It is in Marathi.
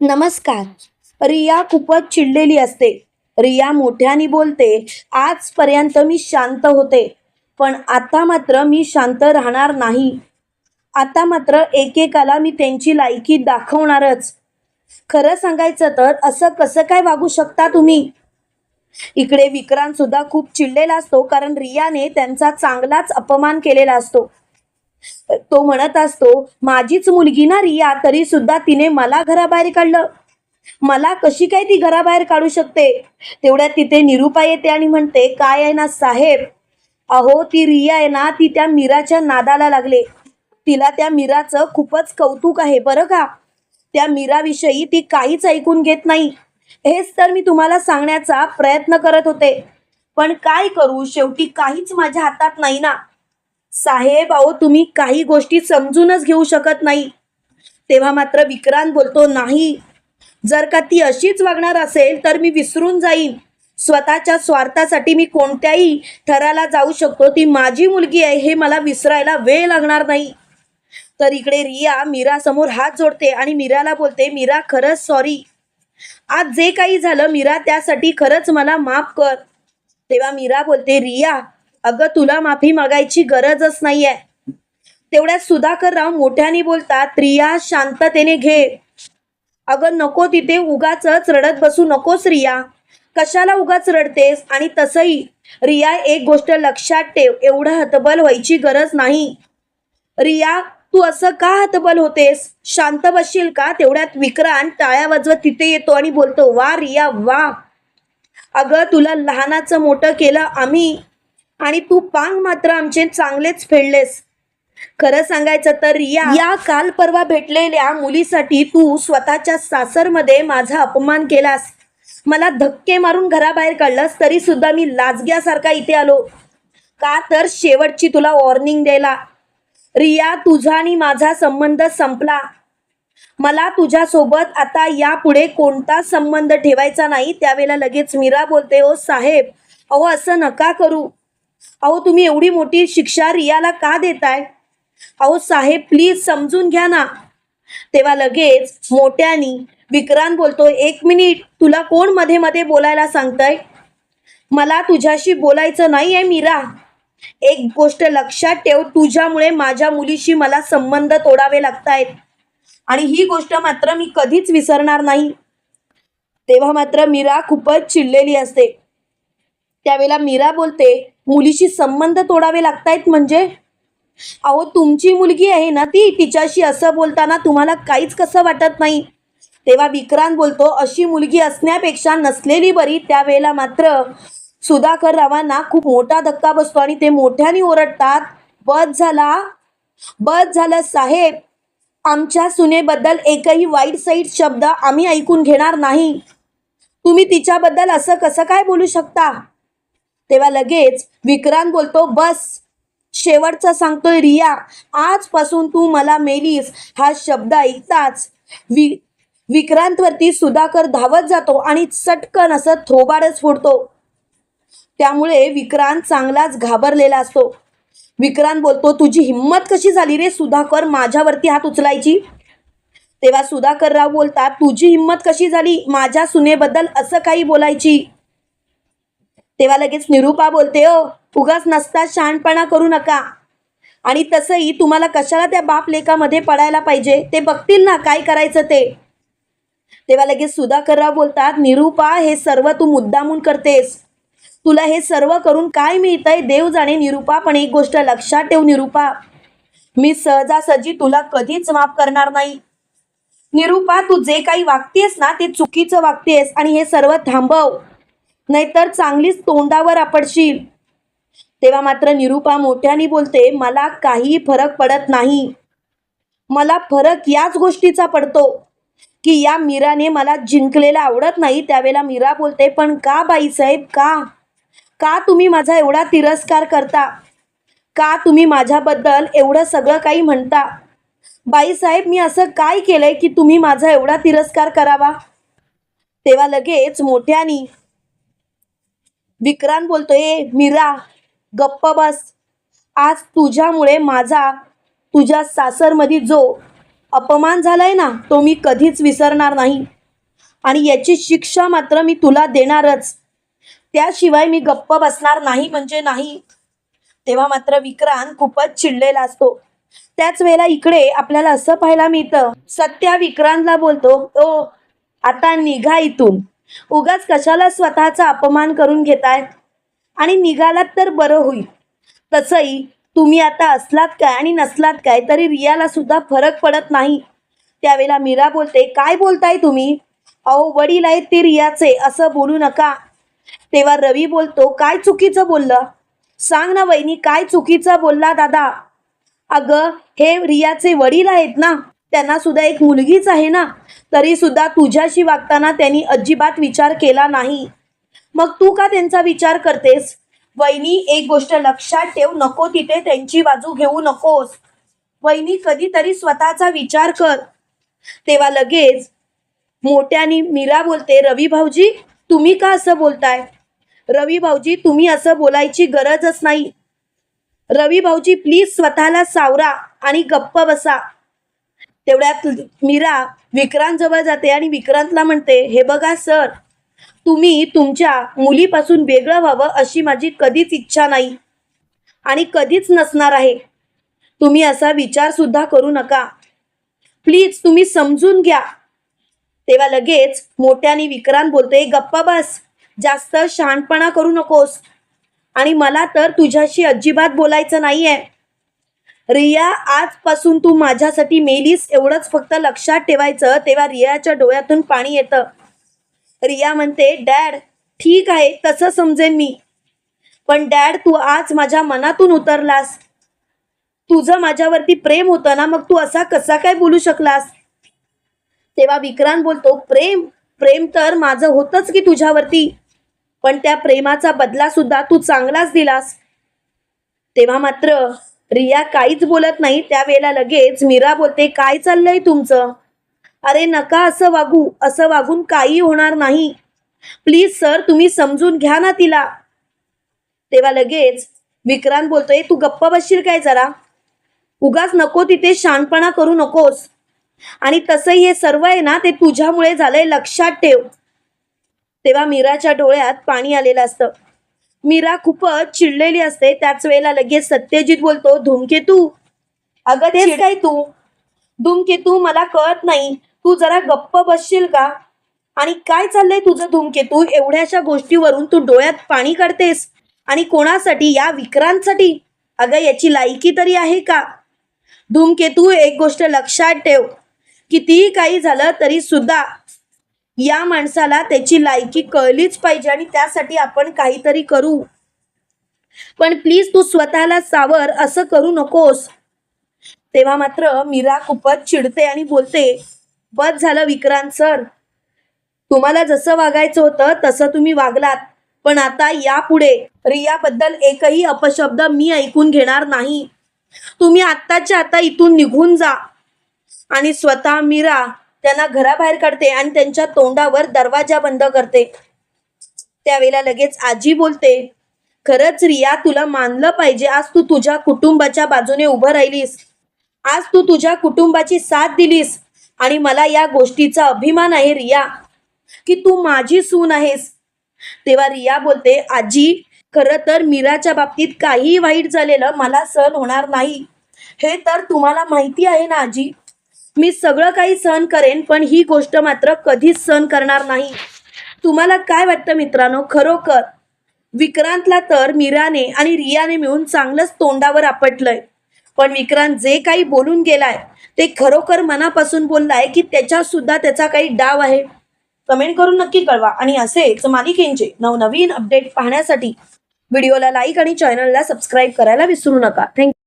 नमस्कार. रिया खूपच चिडलेली असते. रिया मोठ्याने बोलते आजपर्यंत मी शांत होते पण आता मात्र मी शांत राहणार नाही. आता मात्र एकेकाला मी त्यांची लायकी दाखवणारच. खरं सांगायचं तर असं कसं काय वागू शकता तुम्ही? इकडे विक्रांत सुद्धा खूप चिडलेला असतो कारण रियाने त्यांचा चांगलाच अपमान केलेला असतो. तो म्हणत असतो माझीच मुलगी ना रिया तरी सुद्धा तिने मला घराबाहेर काढलं. मला कशी काय ती घराबाहेर काढू शकते? तेवढ्यात तिथे निरुपा येते आणि म्हणते काय आहे ना साहेब? अहो ती रिया आहे ना ती त्या मीराच्या नादाला लागले. तिला त्या मीराचं खूपच कौतुक आहे बरं का? त्या मीराविषयी ती काहीच ऐकून घेत नाही. हेच तर मी तुम्हाला सांगण्याचा प्रयत्न करत होते. पण काय करू? शेवटी काहीच माझ्या हातात नाही ना. साहेब अहो तुम्ही काही गोष्टी समजूनच घेऊ शकत नाही. तेव्हा मात्र विक्रांत बोलतो नाही. जर का ती अशीच वागणार असेल तर मी विसरून जाईन. स्वतःच्या स्वार्थासाठी मी कोणत्याही थराला जाऊ शकतो. ती माझी मुलगी आहे हे मला विसरायला वेळ लागणार नाही. तर इकडे रिया मीरा समोर हात जोडते आणि मीराला बोलते मीरा खरंच सॉरी आज जे काही झालं मीरा त्यासाठी खरंच मला माफ कर. तेव्हा मीरा बोलते रिया अगं तुला माफी मागायची गरजच नाहीये. तेवढ्यात सुधाकरराव मोठ्याने बोलतात रिया शांततेने घे. अगं नको तिथे उगाच रडत बसू नकोस रिया. कशाला उगाच रडतेस? आणि तसंही रिया एक गोष्ट लक्षात ठेव एवढं हतबल व्हायची गरज नाही. रिया तू असं का हतबल होतेस? शांत बसशील का? तेवढ्यात विक्रांत टाळ्या वाजवत तिथे येतो आणि बोलतो वा रिया वा. अगं तुला लहानाचं मोठं केलं आम्ही. आणि तू पांग मात्र आमचे चांगलेच फेडलेस. खरं सांगायचं तर रिया या काल परवा भेटलेल्या मुलीसाठी तू स्वतःच्या सासरमध्ये माझा अपमान केलास. मला धक्के मारून घराबाहेर काढलंस तरी सुद्धा मी लाजग्यासारखा इथे आलो. का तर शेवटची तुला वॉर्निंग द्यायला. रिया तुझा आणि माझा संबंध संपला. मला तुझ्यासोबत आता यापुढे कोणता संबंध ठेवायचा नाही त्यावेळेला लगेच मीरा बोलते ओ साहेब अहो असं नका करू. अहो तुम्ही एवढी मोठी शिक्षा रियाला का देताय? अहो साहेब प्लीज समजून घ्या ना. तेव्हा लगेच मोठ्यानी विक्रांत बोलतो एक मिनिट तुला कोणमध्ये मध्ये बोलायला सांगताय? मला तुझ्याशी बोलायचं नाही आहे मीरा. एक गोष्ट लक्षात ठेव तुझ्यामुळे माझ्या मुलीशी मला संबंध तोडावे लागतायत. आणि ही गोष्ट मात्र मी कधीच विसरणार नाही. तेव्हा मात्र मीरा खूपच चिडलेली असते. त्यावेळेला मीरा बोलते मुलीशी संबंध तोडावे लागतायत म्हणजे? अहो तुमची मुलगी आहे ना ती तिच्याशी असं बोलताना तुम्हाला काहीच कसं वाटत नाही? तेव्हा विक्रांत बोलतो अशी मुलगी असण्यापेक्षा नसलेली बरी त्यावेळेला मात्र सुधाकर रावांना खूप मोठा धक्का बसतो आणि ते मोठ्याने ओरडतात बस झाला बस झालं साहेब आमच्या सुनेबद्दल एकही वाईट साईट शब्द आम्ही ऐकून घेणार नाही. तुम्ही तिच्याबद्दल असं कसं काय बोलू शकता? तेव्हा लगेच विक्रांत बोलतो बस शेवटचा सांगतोय रिया आजपासून तू मला मेलीस हा शब्द ऐकताच. वि विक्रांतवरती सुधाकर धावत जातो आणि चटकन असं थोबाडच फोडतो. त्यामुळे विक्रांत चांगलाच घाबरलेला असतो. विक्रांत बोलतो तुझी हिंमत कशी झाली रे सुधाकर माझ्यावरती हात उचलायची? तेव्हा सुधाकरराव बोलतात तुझी हिंमत कशी झाली? माझ्या सुनेबद्दल असं काही बोलायची? तेव्हा लगेच निरूपा बोलते ओ उगाच नसता शहाणपणा करू नका. आणि तसंही तुम्हाला कशाला त्या बाप लेखामध्ये पडायला पाहिजे? ते बघतील ना काय करायचं ते. तेव्हा लगेच सुधाकरराव बोलतात निरूपा हे सर्व तू मुद्दामून करतेस. तुला हे सर्व करून काय मिळतंय देव जाणे निरूपा पण एक गोष्ट लक्षात ठेव निरूपा. मी सहजासहजी तुला कधीच माफ करणार नाही. निरूपा तू जे काही वागतेस ना ते चुकीचं वागतेस आणि हे सर्व थांबव. नाहीतर चांगलीच तोंडावर आपडशील तेव्हा मात्र निरूपा मोठ्याने बोलते मला काही फरक पडत नाही. मला फरक याच गोष्टीचा पडतो की या मीराने मला जिंकलेला आवडत नाही. त्यावेळेला मीरा बोलते पण का बाईसाहेब का? का तुम्ही माझा एवढा तिरस्कार करता? का तुम्ही माझ्याबद्दल एवढं सगळं काही म्हणता? बाईसाहेब मी असं काय केलंय की तुम्ही माझा एवढा तिरस्कार करावा? तेव्हा लगेच मोठ्यानी विक्रांत बोलतोय मीरा गप्प बस. आज तुझ्यामुळे माझा तुझ्या सासरमध्ये जो अपमान झालाय ना तो मी कधीच विसरणार नाही. आणि याची शिक्षा मात्र मी तुला देणारच. त्याशिवाय मी गप्प बसणार नाही म्हणजे नाही. तेव्हा मात्र विक्रांत खूपच चिडलेला असतो. त्याच वेळेला इकडे आपल्याला असं पाहायला मिळतं. सत्या विक्रांतला बोलतो ओ आता निघा इथून. उगाच कशाला स्वतःचा अपमान करून घेताय? आणि निघालात तर बरं होईल. तसंही तुम्ही आता असलात काय आणि नसलात काय तरी रियाला सुद्धा फरक पडत नाही. त्यावेळेला मीरा बोलते काय बोलताय तुम्ही? अहो वडील आहेत ते रियाचे असं बोलू नका. तेव्हा रवी बोलतो काय चुकीचं बोललं? सांग ना वहिनी काय चुकीचं बोलला दादा? अगं हे रियाचे वडील आहेत ना त्यांना सुद्धा एक मुलगीच आहे ना तरी सुद्धा तुझ्याशी वागताना त्यांनी अजिबात विचार केला नाही. मग तू का त्यांचा विचार करतेस? वहिनी एक गोष्ट लक्षात ठेव नको तिथे त्यांची बाजू घेऊ नकोस. वहिनी कधीतरी स्वतःचा विचार कर. तेव्हा लगेच मोठ्यानी मीरा बोलते रवी भाऊजी तुम्ही का असं बोलताय? रवी भाऊजी तुम्ही असं बोलायची गरजच नाही. रवी भाऊजी प्लीज स्वतःला सावरा आणि गप्प बसा. तेवढ्यात मीरा विक्रांत जवळ जाते आणि विक्रांतला म्हणते हे बघा सर तुम्ही तुमच्या मुलीपासून वेगळं व्हावं अशी माझी कधीच इच्छा नाही आणि कधीच नसणार आहे. तुम्ही असा विचार सुद्धा करू नका. प्लीज तुम्ही समजून घ्या. तेव्हा लगेच मोठ्याने विक्रांत बोलतोय गप्पा बस जास्त शहाणपणा करू नकोस आणि मला तर तुझ्याशी अजिबात बोलायचं नाहीये. रिया आजपासून तू माझ्यासाठी मेलीस एवढंच फक्त लक्षात ठेवायचं तेव्हा रियाच्या डोळ्यातून पाणी येतं. रिया म्हणते डॅड ठीक आहे तसं समजेन मी. पण डॅड तू आज माझ्या मनातून उतरलास. तुझं माझ्यावरती प्रेम होतं ना मग तू असा कसा काय बोलू शकलास? तेव्हा विक्रांत बोलतो प्रेम प्रेम तर माझं होतंच की तुझ्यावरती. पण त्या प्रेमाचा बदला सुद्धा तू चांगलाच दिलास. तेव्हा मात्र रिया काहीच बोलत नाही. त्यावेळेला लगेच मीरा बोलते काय चाललंय तुमचं? अरे नका असं वागू. असं वागून काही होणार नाही. प्लीज सर तुम्ही समजून घ्या ना तिला. तेव्हा लगेच विक्रांत बोलतोय तू गप्प बसशील काय जरा? उगाच नको तिथे शानपणा करू नकोस. आणि तसंही हे सर्व आहे ना ते तुझ्यामुळे झालंय. लक्षात ठेव. तेव्हा मीराच्या डोळ्यात पाणी आलेलं असतं. मीरा खूपच चिडलेली असते. त्याच वेळेला लगेच सत्यजित बोलतो धूमकेतू अगं तेच काय तू? धूमकेतू मला कळत नाही. तू जरा गप्प बसशील का? आणि काय चाललंय तुझं धूमकेतू एवढ्याशा गोष्टीवरून तू डोळ्यात पाणी काढतेस. आणि कोणासाठी? या विक्रांतसाठी? अगं याची लायकी तरी आहे का? धूमकेतू एक गोष्ट लक्षात ठेव. कितीही काही झालं तरी सुद्धा या माणसाला त्याची लायकी कळलीच पाहिजे आणि त्यासाठी आपण काहीतरी करू. पण प्लीज तू स्वतःला सावर असं करू नकोस. तेव्हा मात्र मीरा खूपच चिडते आणि बोलते बस झालं विक्रांत सर. तुम्हाला जसं वागायचं होतं तसं तुम्ही वागलात. पण आता यापुढे रियाबद्दल एकही अपशब्द मी ऐकून घेणार नाही. तुम्ही आत्ताच्या आता इथून निघून जा. आणि स्वतः मीरा त्यांना घराबाहेर काढते आणि त्यांच्या तोंडावर दरवाजा बंद करते. त्यावेळेला लगेच आजी बोलते खरंच रिया तुला मानलं पाहिजे. आज तू तुझ्या कुटुंबाच्या बाजूने उभं राहिलीस. आज तू तुझ्या कुटुंबाची साथ दिलीस. आणि मला या गोष्टीचा अभिमान आहे रिया की तू माझी सून आहेस. तेव्हा रिया बोलते आजी खरं तर मीराच्या बाबतीत काहीही वाईट झालेलं मला सहन होणार नाही. हे तर तुम्हाला माहिती आहे ना आजी? मी सगळं काही सहन करेन पण ही गोष्ट मात्र कधीच सहन करणार नाही. तुम्हाला काय वाटतं मित्रांनो? खरोखर विक्रांतला तर मीराने आणि रियाने मिळून चांगलंच तोंडावर आपटलंय. पण विक्रांत जे काही बोलून गेलाय ते खरोखर मनापासून बोललाय की त्याच्यात सुद्धा त्याचा काही डाव आहे. कमेंट करून नक्की कळवा. आणि असेच मालिकेंचे नवनवीन अपडेट पाहण्यासाठी व्हिडिओला लाईक आणि चॅनलला सबस्क्राईब करायला विसरू नका. थँक्यू